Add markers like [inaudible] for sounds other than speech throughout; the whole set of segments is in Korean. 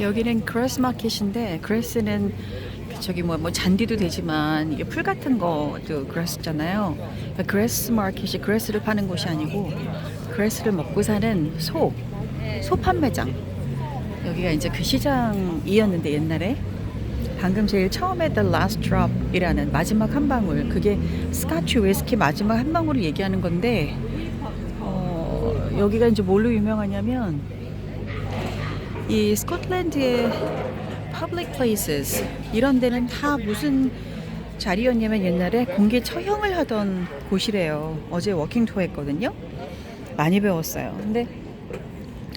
여기는 그레스 마켓인데 그레스는 저기 뭐, 뭐 잔디도 되지만 이게 풀 같은 것도 그레스잖아요. 그러니까 그레스 마켓이 그레스를 파는 곳이 아니고 그레스를 먹고 사는 소, 소 판매장. 여기가 이제 그 시장이었는데 옛날에 방금 제일 처음에 The Last Drop이라는 마지막 한 방울 그게 스카치 위스키 마지막 한 방울을 얘기하는 건데 어, 여기가 이제 뭘로 유명하냐면 이 스코틀랜드의 public places 이런 데는 다 무슨 자리였냐면 옛날에 공개 처형을 하던 곳이래요. 어제 워킹 투어 했거든요. 많이 배웠어요. 근데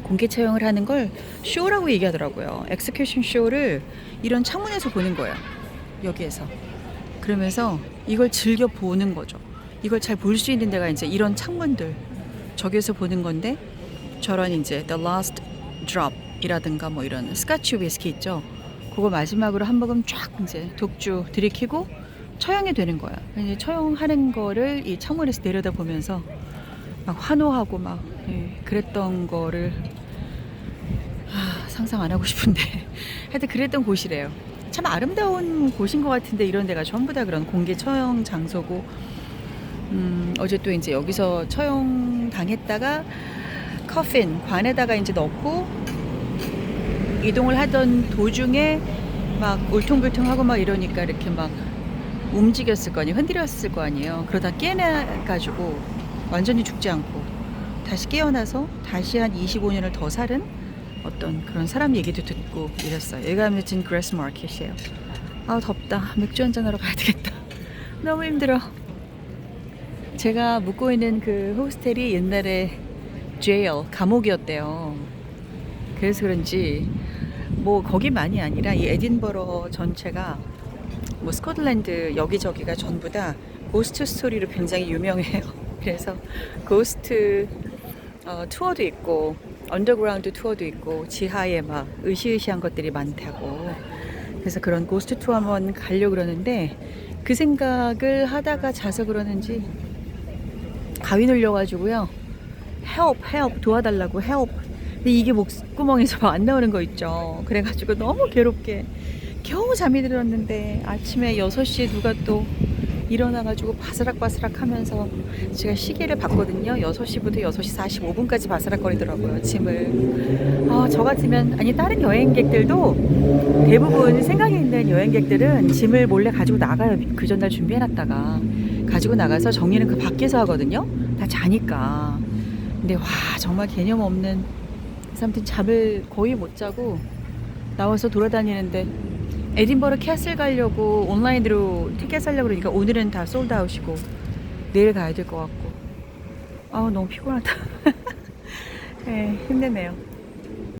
공개 처형을 하는 걸 쇼라고 얘기하더라고요. 엑스큐션 쇼를 이런 창문에서 보는 거예요. 여기에서. 그러면서 이걸 즐겨 보는 거죠. 이걸 잘 볼 수 있는 데가 이제 이런 창문들 저기에서 보는 건데 저런 이제 The Last Drop이라든가 뭐 이런 스카치 위스키 있죠. 그거 마지막으로 한 모금 쫙 이제 독주 들이키고 처형이 되는 거야. 이제 처형하는 거를 이 창문에서 내려다 보면서 막 환호하고 막 예, 그랬던 거를 아, 상상 안 하고 싶은데 [laughs] 하여튼 그랬던 곳이래요. 참 아름다운 곳인 것 같은데 이런 데가 전부 다 그런 공개 처형 장소고 음, 어제 또 이제 여기서 처형 당했다가 커핀 관에다가 이제 넣고 이동을 하던 도중에 막 울퉁불퉁하고 막 이러니까 이렇게 막 움직였을 거 아니에요 흔들렸을 거 아니에요 그러다 깨내가지고 완전히 죽지 않고 다시 깨어나서 다시 한 25년을 더 살은 어떤 그런 사람 얘기도 듣고 이랬어요 여기가 아무튼 그레스 마켓이에요 아 덥다 맥주 한잔 하러 가야 되겠다 너무 힘들어 제가 묵고 있는 그 호스텔이 옛날에 제일 감옥이었대요. 그래서 그런지 뭐 거기만이 아니라 이 에딘버러 전체가 뭐 스코틀랜드 여기저기가 전부 다 고스트 스토리로 굉장히 유명해요. [laughs] 그래서 고스트 어, 투어도 있고 언더그라운드 투어도 있고 지하에 막 으시으시한 것들이 많다고 그래서 그런 고스트 투어 한번 가려고 그러는데 그 생각을 하다가 자서 그러는지 가위 눌려가지고요. Help, help 도와달라고 help. 근데 이게 목구멍에서 안 나오는 거 있죠. 그래가지고 너무 괴롭게 겨우 잠이 들었는데 아침에 6시에 누가 또 일어나가지고 바스락바스락 하면서 제가 시계를 봤거든요. 6시부터 6시 45분까지 바스락거리더라고요. 짐을. 아, 저 같으면, 아니, 다른 여행객들도 대부분 생각이 있는 여행객들은 짐을 몰래 가지고 나가요. 그 전날 준비해놨다가. 가지고 나가서 정리는 그 밖에서 하거든요. 다 자니까. 근데 와, 정말 개념 없는. 아무튼 잠을 거의 못 자고 나와서 돌아다니는데 에딘버러 캐슬 가려고 온라인으로 티켓 사려고 그러니까 오늘은 다 솔드아웃이고 내일 가야 될 것 같고 아 너무 피곤하다 [laughs] 네, 힘드네요